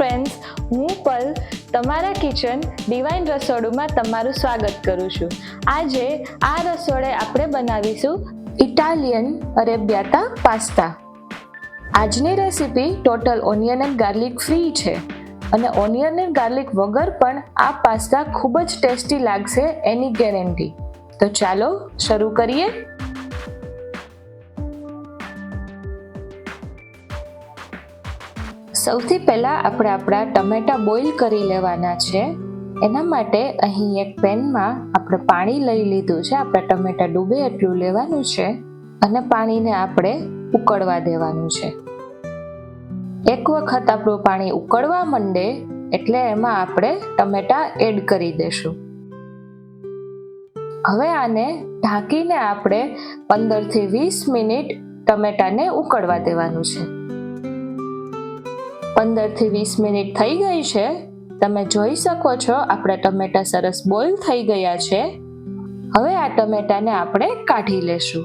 Friends હું પલ તમારા kitchen divine રસોડુંમાં તમારું સ્વાગત કરું છું. આજે આ રસોડે આપણે બનાવીશું ઇટાલિયન અરેબિયાતા પાસ્તા. આજની recipe total onion and garlic free છે. અને ઓનિયન એન્ડ ગાર્લિક વગર પણ આ પાસ્તા ખૂબ જ ટેસ્ટી લાગશે એની ગેરંટી તો ચાલો શરૂ કરીએ. સૌથી પહેલાં આપણે આપણા ટમેટા બોઇલ કરી લેવાના છે. એના માટે અહીં એક પેનમાં આપણે પાણી લઈ લીધું છે. આપણા ટમેટા ડૂબે એટલું લેવાનું છે અને પાણીને આપણે ઉકળવા દેવાનું છે. એક વખત આપણું પાણી ઉકળવા માંડે એટલે એમાં આપણે ટમેટા એડ કરી દેશું. હવે આને ઢાંકીને આપણે પંદરથી વીસ મિનિટ ટમેટાને ઉકળવા દેવાનું છે. પંદરથી વીસ મિનિટ થઈ ગઈ છે. તમે જોઈ શકો છો, આપણા ટમેટા સરસ બોઇલ થઈ ગયા છે. હવે આ ટમેટાને આપણે કાઢી લેશું.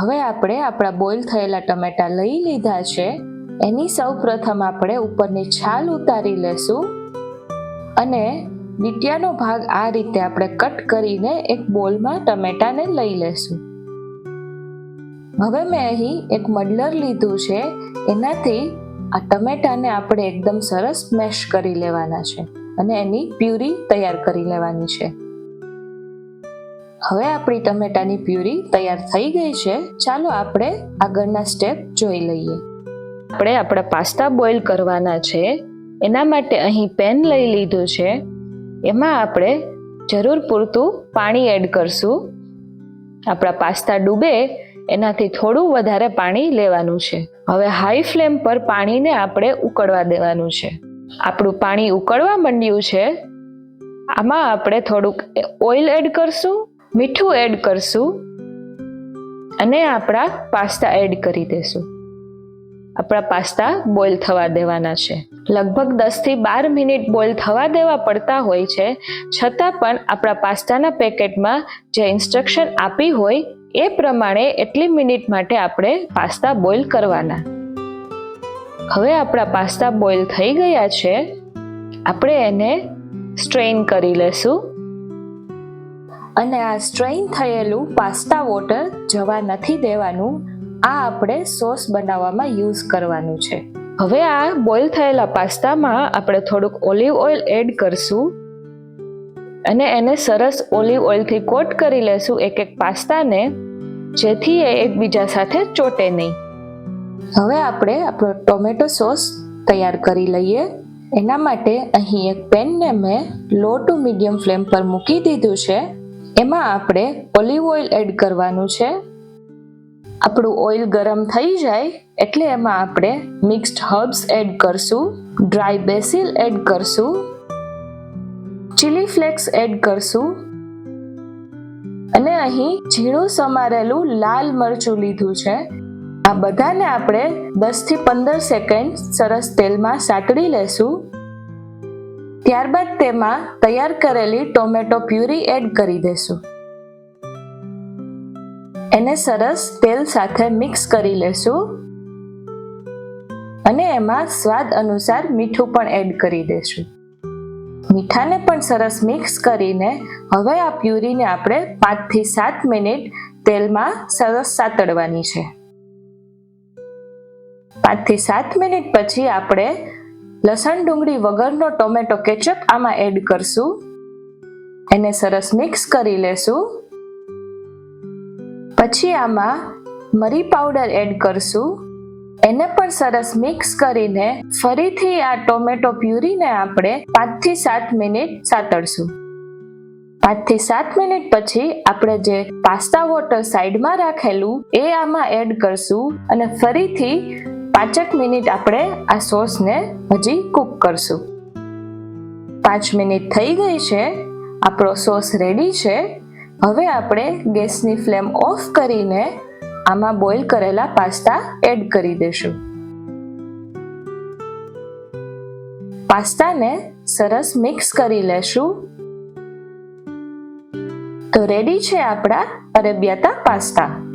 હવે આપણે આપણા બોઇલ થયેલા ટમેટા લઈ લીધા છે. એની સૌ પ્રથમ આપણે ઉપરની છાલ ઉતારી લેશું. અને ડીટિયાનો ભાગ આ રીતે આપણે કટ કરીને એક બોલમાં ટમેટાને લઈ લેશું. હવે મેં અહીં એક મડલર લીધું છે. એનાથી આ ટમેટાને આપણે એકદમ સરસ મેશ કરી લેવાના છે અને એની પ્યુરી તૈયાર કરી લેવાની છે. હવે આપણી ટમેટાની પ્યુરી તૈયાર થઈ ગઈ છે. ચાલો આપણે આગળના સ્ટેપ જોઈ લઈએ. આપણે આપણા પાસ્તા બોઇલ કરવાના છે. એના માટે અહીં પેન લઈ લીધું છે. એમાં આપણે જરૂર પૂરતું પાણી એડ કરશું. આપણા પાસ્તા ડૂબે એનાથી થોડું વધારે પાણી લેવાનું છે. હવે હાઈ ફ્લેમ પર પાણીને આપણે ઉકળવા દેવાનું છે. આપણું પાણી ઉકળવા માંડ્યું છે. આમાં આપણે થોડુંક ઓઇલ એડ કરશું, મીઠું એડ કરશું અને આપણા પાસ્તા એડ કરી દેશું. આપણા પાસ્તા બોઇલ થવા દેવાના છે. લગભગ દસથી બાર મિનિટ બોઇલ થવા દેવા પડતા હોય છે. છતાં પણ આપણા પાસ્તાના પેકેટમાં જે ઇન્સ્ટ્રક્શન આપી હોય એ પ્રમાણે એટલી મિનિટ માટે આપણે પાસ્તા બોઇલ કરવાના. હવે આપણા પાસ્તા બોઇલ થઈ ગયા છે. આપણે એને સ્ટ્રેઇન કરી લેશું. અને આ સ્ટ્રેઇન થયેલું પાસ્તા વોટર જવા નથી દેવાનું, આ આપણે સોસ બનાવવામાં યુઝ કરવાનું છે. હવે આ બોઇલ થયેલા પાસ્તામાં આપણે થોડુંક ઓલિવ ઓઇલ એડ કરશું. અને એને સરસ ઓલિવ ઓઇલથી કોટ કરી લેશું એક એક પાસ્તાને. જેથી એ એકબીજા સાથે ચોટે નહીં. હવે આપણે આપણો ટોમેટો સોસ તૈયાર કરી લઈએ. એના માટે અહીં એક પેનને મેં લો ટુ મીડિયમ ફ્લેમ પર મૂકી દીધું છે. એમાં આપણે ઓલિવ ઓઇલ એડ કરવાનું છે. આપણું ઓઇલ ગરમ થઈ જાય એટલે એમાં આપણે મિક્સ્ડ હર્બ્સ એડ કરશું, ડ્રાય બેસિલ એડ કરશું, ચીલી ફ્લેક્સ એડ કરશું અને અહીં ઝીણું સમારેલું લાલ મરચું લીધું છે. આ બધાને આપણે દસથી પંદર સેકન્ડ સરસ તેલમાં સાતડી લેશું. ત્યારબાદ તેમાં તૈયાર કરેલી ટોમેટો પ્યુરી એડ કરી દેશું. એને સરસ તેલ સાથે મિક્સ કરી લેશું. અને એમાં સ્વાદ અનુસાર મીઠું પણ એડ કરી દેશું. મીઠાને પણ સરસ મિક્સ કરીને હવે આ પ્યુરીને આપણે પાંચથી સાત મિનિટ તેલમાં સરસ સાતડવાની છે. પાંચથી સાત મિનિટ પછી આપણે લસણ ડુંગળી વગરનો ટોમેટો કેચઅપ આમાં એડ કરશું. એને સરસ મિક્સ કરી લેશું. પછી આમાં મરી પાવડર એડ કરશું. એને પણ સરસ મિક્સ કરીને ફરીથી આ ટોમેટો પ્યુરીને આપણે પાંચથી સાત મિનિટ સાતડશું પાંચથી સાત મિનિટ પછી આપણે જે પાસ્તા વોટર સાઈડમાં રાખેલું એ આમાં એડ કરશું અને ફરીથી પાંચેક મિનિટ આપણે આ સોસને હજી કૂક કરશું. પાંચ મિનિટ થઈ ગઈ છે, આપણો સોસ રેડી છે. હવે આપણે ગેસની ફ્લેમ ઓફ કરીને આમાં બોઇલ કરેલા પાસ્તા એડ કરી દેશું. પાસ્તાને સરસ મિક્સ કરી લેશું. તો રેડી છે આપણા અરેબિયાતા પાસ્તા.